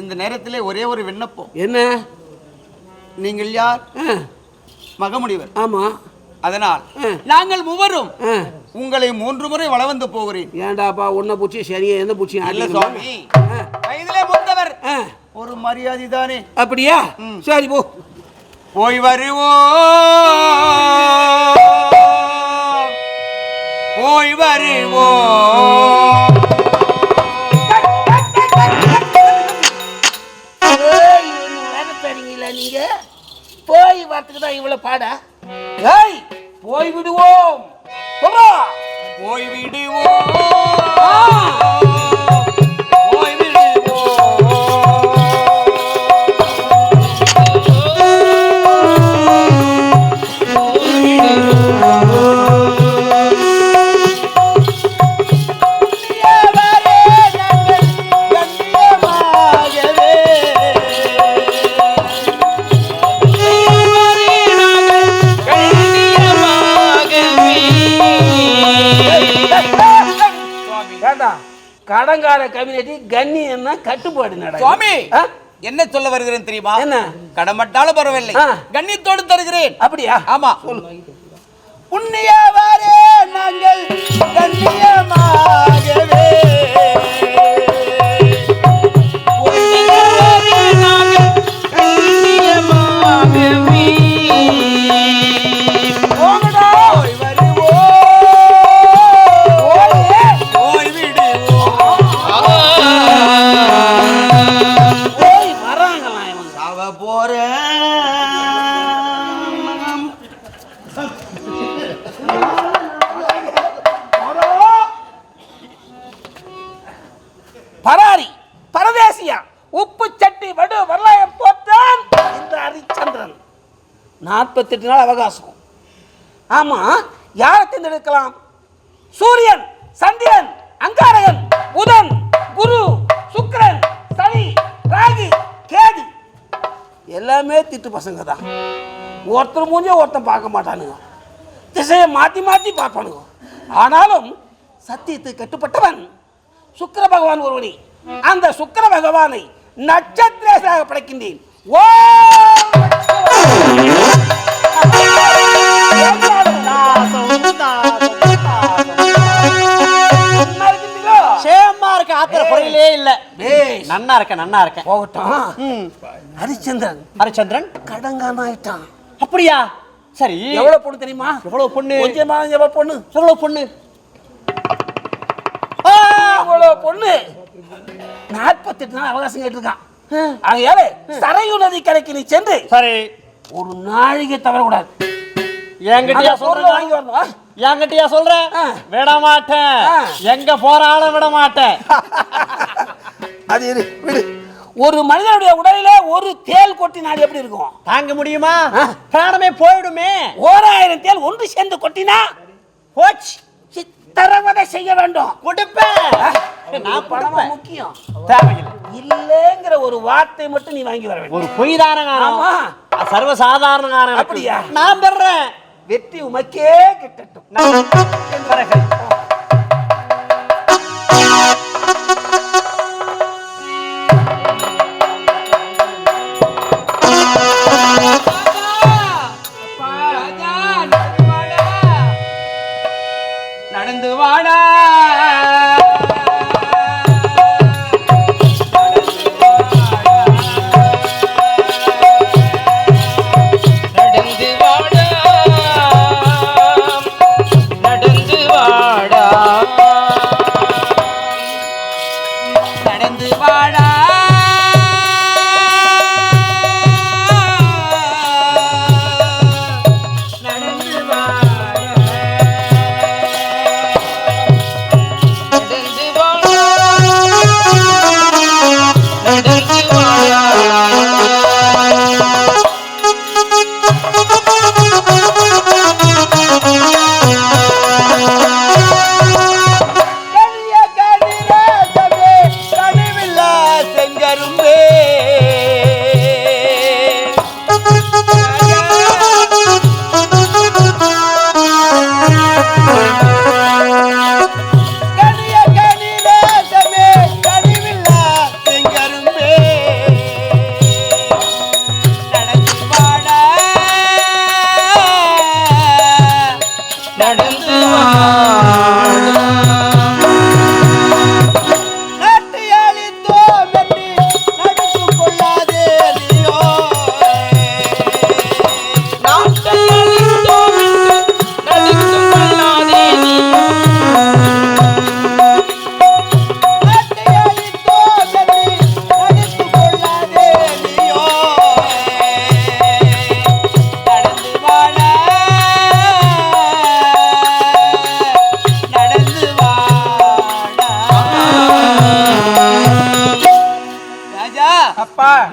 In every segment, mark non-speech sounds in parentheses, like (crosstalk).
இந்த நேரத்திலே ஒரே ஒரு விண்ணப்பம். என்ன? நீங்கள் யார்? மகமுடிவர் ஆமா. அதனால். நாங்கள் மூவரும் உங்களை மூன்று முறை வளவந்து போகிறேன். ஏன்டாப்பா உன்னை பூச்சி சரியா எந்த பூச்சி இல்ல சுவாமி. வயதிலே மூத்தவர் ஒரு மரியாதை தானே அப்படியா. சரி போ. போய் வருவோம் போய் வருவோம் போய் வரத்துக்கு தான் இவ்வளவு பாடா? ஏய் போய் விடுவோம். போய் விடுவோம். கடங்கார கம்யூனிட்டி கன்னி என்ன கட்டுப்பாடு நட சுவாமி என்ன சொல்ல வருகிறேன் தெரியுமா? என்ன? கடமட்டாலும் பரவாயில்லை. கண்ணியத்தோடு தருகிறேன். அப்படியா? ஆமா. புண்ணியவாரே நாங்கள் கண்ணியமாகவே பராரி பரதேசியா உப்பு சட்டி வடு வரலாயம் போட்டான் இந்த ஹரிச்சந்திரன். நாற்பத்தெட்டு நாள் அவகாசம். ஆமா யாரை தேர்ந்தெடுக்கலாம்? சூரியன். திட்டு பசங்க தான் ஒருத்தர் மூஞ்ச ஒருத்தன் பார்க்க மாட்டானுங்க. திசையை மாற்றி மாற்றி பார்ப்பானுங்க. ஆனாலும் சத்தியத்துக்கு கட்டுப்பட்டவன் சுக்கிர பகவான் ஒருவனே. அந்த சுக்கிர பகவானை நட்சத்திரமாக படைக்கின்றேன். ஓ! சேமா இருக்க ஆத்திர குறையிலே இல்ல. டேய், நன்னா இருக்க நன்னா இருக்க போகட்டும். ஹரிச்சந்திரன். ஹரிச்சந்திரன்? கடங்கான ஆயிட்டான் அப்படியா? சரி. எவ்வளவு பொண்ணு தெரியுமா? எவ்வளவு பொண்ணு? கொஞ்சமா எவ்வளவு பொண்ணு? எவ்வளவு பொண்ணு? அவ்வளவு பொண்ணு? நாற்பத்தெட்டு நாள் அவகாசம் கேட்டிருக்கான். ஆகையால சரையு நதி கரைக்கு நீ சென்று சரி. ஒரு நாழிகை தவறக்கூடாது. என்கிட்டயா பொருளை வாங்கி சொல்ற வரணும்? என்கிட்டயா சொல்ற. விட மாட்டேன். எங்க போறால விட மாட்டேன் (laughs) அது இரு விடு. ஒரு மனிதனுடைய உடலிலே ஒரு தேல் கொட்டினால் எப்படி இருக்கும்? தாங்க முடியுமா. பிராணமே போயிடுமே. ஓராயிரம் தேல் ஒன்று சேர்ந்து கொட்டினா? போச்சு. சித்தரவதை செய்ய வேண்டும். கொடுப்பேன். நான் பணமா முக்கியம். தேவையில்லை. இல்லைங்கிற ஒரு வார்த்தை மட்டும் நீ வாங்கி வர வேண்டும் ஒரு பொய் தானங்காரம் ஆமா. சர்வசாதாரண காரம் அப்படியா? நான் பெறேன் வெற்றி உமக்கே கிட்டட்டும்.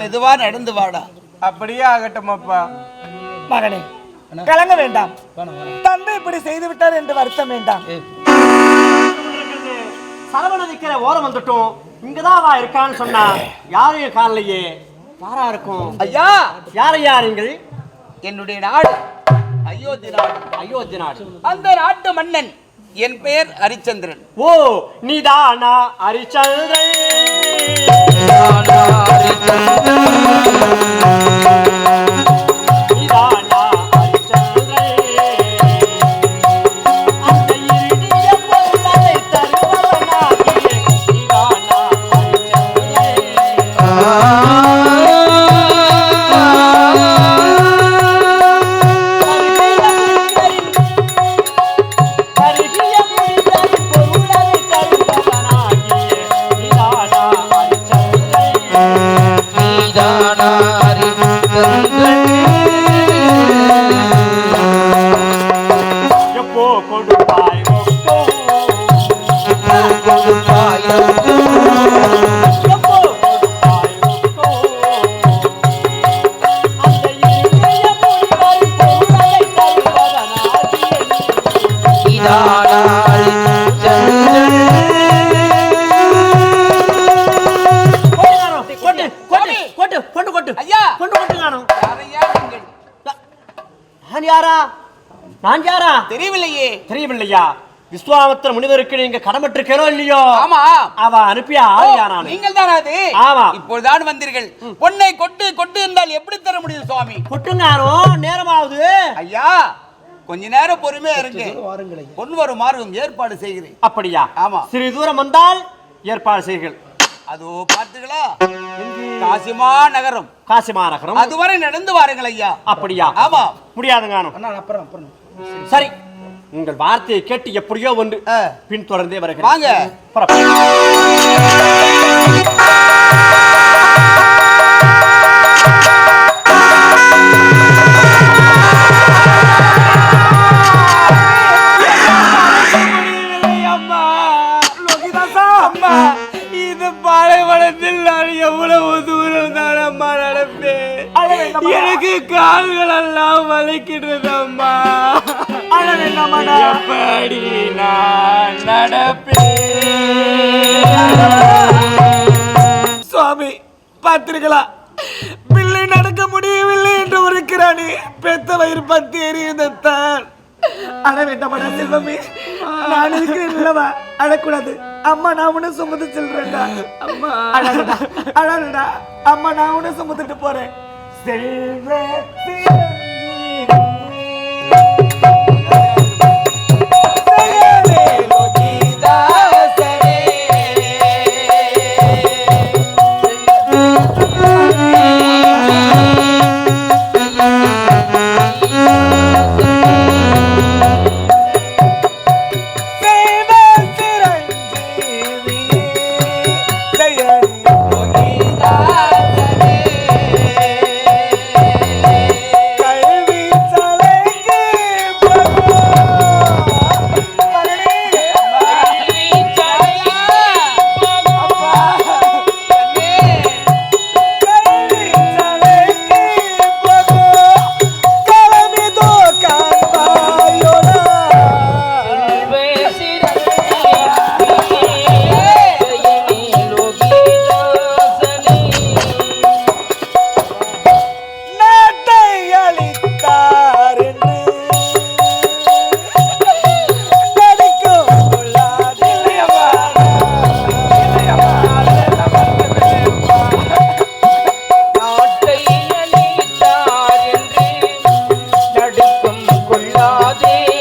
மெதுவா நடந்து வாடா. அப்படியே ஆகட்டும் அப்பா. மகனே கலங்க வேண்டாம். தந்தை இப்படி செய்து விட்டார் என்று வருத்தம் வேண்டாம். சரவண நிக்கிற ஓரம் வந்துட்டோம். இங்கதான் அவ இருக்கான்னு சொன்னா யாரையும் காணலையே. யாரா இருக்கும்? ஐயா! யார் ஐயா நீங்கள்? என்னுடைய நாடு. அயோத்தி நாடு அயோத்தி நாடு. அந்த நாட்டு மன்னன். என் பெயர் ஹரிச்சந்திரன் ஓ நீதானா ஹரிச்சந்திரன் நீதானா நான் யாரா? தெரியவில்லையே. தெரியவில்லையா? விஸ்வாமித்திர முனிவருக்கு நீங்க கடமற்றிருக்கிறோ இல்லையோ? ஆமா. அவ அனுப்பிய ஆள் யாரானு? நீங்கள் தான் அது? ஆமா. இப்பொழுதுதான் வந்தீர்கள். பொன்னை கொட்டு கொட்டு என்றால் எப்படி தர முடியும் சுவாமி? கொட்டுங்கானோ நேரமாவது. ஐயா கொஞ்ச நேரம் பொறுமையா இருங்க. பொன் வருமாறு ஏற்பாடு செய்கிறேன். அப்படியா? ஆமா. சிறு தூரம் வந்தால் ஏற்பாடு செய்கள் அதோ பார்த்தீங்களா காசிமா நகரம். காசி மாநகரம் அதுவரை நடந்து வாருங்கள் ஐயா. அப்படியா? ஆமா. முடியாதுங்கானோ அப்புறம் அப்புறம். சரி. உங்கள் வார்த்தையை கேட்டு எப்படியோ ஒன்று ஆ. பின்தொடர்ந்தே வருகிறேன். வாங்க. பாலைவனத்தில் நான் எவ்வளவு தூரம் தான் அம்மா நடப்பேன் எனக்கு கால்கள் எல்லாம் வலிக்கின்றது அம்மா. எப்படி நான் நடப்பேன்? சுவாமி பார்த்தீர்களா பிள்ளை நடக்க முடியவில்லை என்று இருக்கிறானே பெத்த வயிறு பத்தி எரியுதான் அழ வேண்டாமடா செல்வமே. நான் இருக்கிறேன் இல்லவா அழக்கூடாது. அம்மா நான் உன சுமந்து செல்றேன்டா. அம்மா. அழகடா அழகடா. அம்மா நான் உன சுமந்துட்டு போறேன். செல்வ சிரஞ்சீவி রাধে